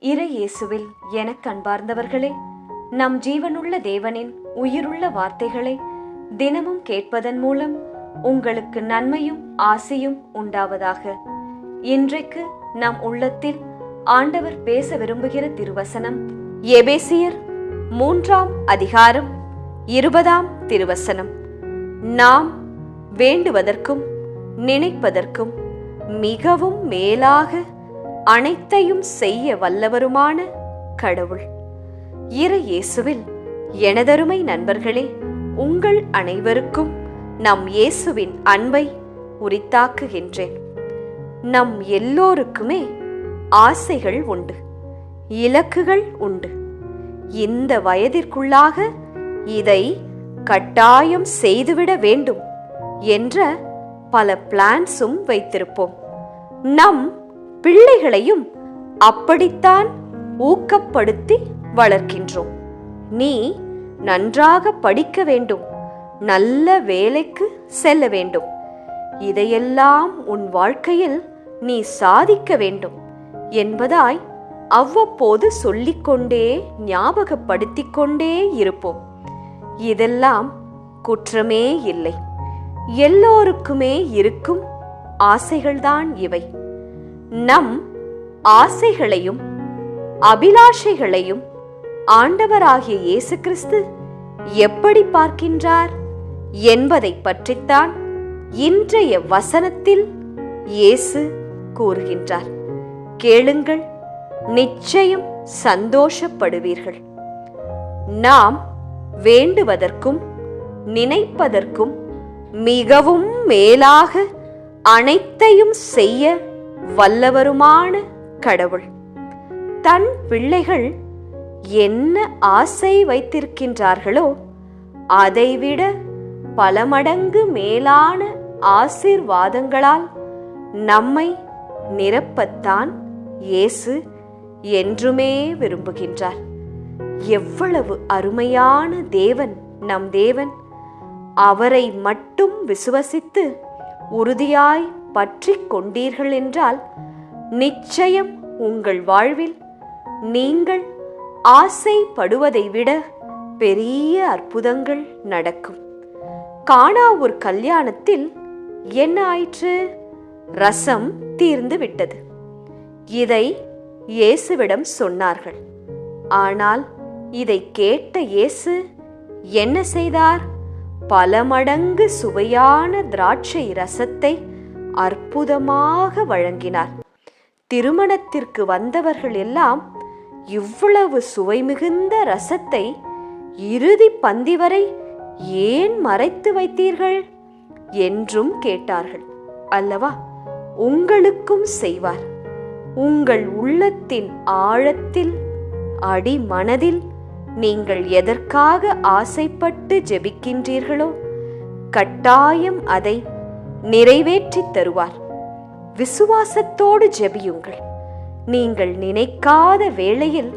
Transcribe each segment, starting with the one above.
இறை இயேசுவில் எனக் கண்பார்ந்தவர்களே நம் ஜீவனுள்ள தேவனின் உயிருள்ள வார்த்தைகளை தினமும் கேட்பதன் மூலம் உங்களுக்கு நன்மையும் ஆசையும் உண்டாவதாக. இன்றைக்கு நம் உள்ளத்தில் ஆண்டவர் பேச விரும்புகிற திருவசனம் எபேசியர் மூன்றாம் அதிகாரம் இருபதாம் திருவசனம். நாம் வேண்டுவதற்கும் நினைப்பதற்கும் மிகவும் மேலாக அனைத்தையும் செய்ய வல்லவருமான கடவுள். இறை இயேசுவில் எனதருமை நண்பர்களே உங்கள் அனைவருக்கும் நம் இயேசுவின் அன்பை உரித்தாக்குகின்றேன். நம் எல்லோருக்குமே ஆசைகள் உண்டு இலக்குகள் உண்டு. இந்த வயதிற்குள்ளாக இதை கட்டாயம் செய்துவிட வேண்டும் என்ற பல பிளான்ஸும் வைத்திருப்போம். நம் பிள்ளைகளையும் அப்படித்தான் ஊக்கப்படுத்தி வளர்க்கின்றோம். நீ நன்றாக படிக்க வேண்டும். நல்ல வேலைக்கு செல்ல வேண்டும். இதையெல்லாம் உன் வாழ்க்கையில் நீ சாதிக்க வேண்டும் என்பதாய் அவ்வப்போது சொல்லிக்கொண்டே ஞாபகப்படுத்திக் கொண்டே இருப்போம். இதெல்லாம் குற்றமே இல்லை. எல்லோருக்குமே இருக்கும் ஆசைகள்தான் இவை. நம் ஆசைகளையும் அபிலாஷைகளையும் ஆண்டவராகிய இயேசு கிறிஸ்து எப்படி பார்க்கின்றார் என்பதை பற்றித்தான் இன்றைய வசனத்தில் இயேசு கூறுகின்றார். கேளுங்கள் நிச்சயம் சந்தோஷப்படுவீர்கள். நாம் வேண்டுவதற்கும் நினைப்பதற்கும் மிகவும் மேலாக அனைத்தையும் செய்ய வல்லவருமான கடவுள். தன் பிள்ளைகள் என்ன ஆசை வைத்திருக்கின்றார்களோ அதைவிட பல மடங்கு மேலான ஆசீர்வாதங்களால் நம்மை நிரப்பத்தான் இயேசு என்றுமே விரும்புகின்றார். எவ்வளவு அருமையான தேவன் நம் தேவன். அவரை மட்டும் விசுவசித்து உறுதியாய் பற்றி கொண்டீர்கள் என்றால் நிச்சயம் உங்கள் வாழ்வில் நீங்கள் ஆசைப்படுவதை விட பெரிய அற்புதங்கள் நடக்கும். காணா ஒரு கல்யாணத்தில் என்ன ஆயிற்று? ரசம் தீர்ந்து விட்டது. இதை இயேசுவிடம் சொன்னார்கள். ஆனால் இதை கேட்ட இயேசு என்ன செய்தார்? பல மடங்கு சுவையான திராட்சை ரசத்தை அற்புதமாக வழங்கினார். திருமணத்திற்கு வந்தவர்கள் எல்லாம் இவ்வளவு சுவை மிகுந்த ரசத்தை இறுதி பந்தி வரை ஏன் மறைத்து வைத்தீர்கள்? என்றும் கேட்டார்கள். அல்லவா உங்களுக்கும் செய்வார். உங்கள் உள்ளத்தின் ஆழத்தில் அடி மனதில் நீங்கள் எதற்காக ஆசைப்பட்டு ஜெபிக்கின்றீர்களோ கட்டாயம் அதை நிறைவேற்றித் தருவார். விசுவாசத்தோடு ஜெபியுங்கள். நீங்கள் நினைக்காத வேளையில்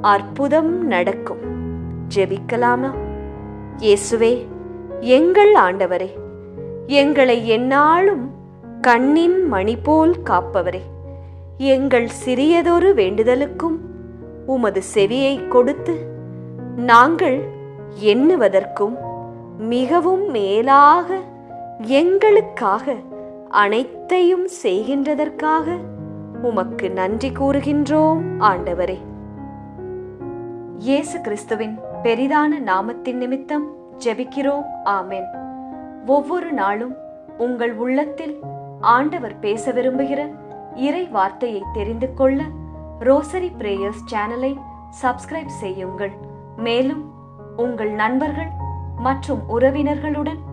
அற்புதம் நடக்கும். ஜெபிக்கலாமா? இயேசுவே எங்கள் ஆண்டவரே எங்களை என்னாலும் கண்ணின் மணி போல் காப்பவரே எங்கள் சிறியதொரு வேண்டுதலுக்கும் உமது செவியை கொடுத்து நாங்கள் எண்ணுவதற்கும் மிகவும் மேலாக எங்களுக்காக அனைத்தையும் செய்கின்றதற்காக உமக்கு நன்றி கூறுகின்றோம் ஆண்டவரே. இயேசு கிறிஸ்துவின் பெரிதான நாமத்தின் நிமித்தம் ஜெபிக்கிறோம். ஆமென். ஒவ்வொரு நாளும் உங்கள் உள்ளத்தில் ஆண்டவர் பேச விரும்புகிற இறை வார்த்தையை தெரிந்து கொள்ள ரோசரி பிரேயர்ஸ் சேனலை சப்ஸ்கிரைப் செய்யுங்கள். மேலும் உங்கள் நண்பர்கள் மற்றும் உறவினர்களுடன்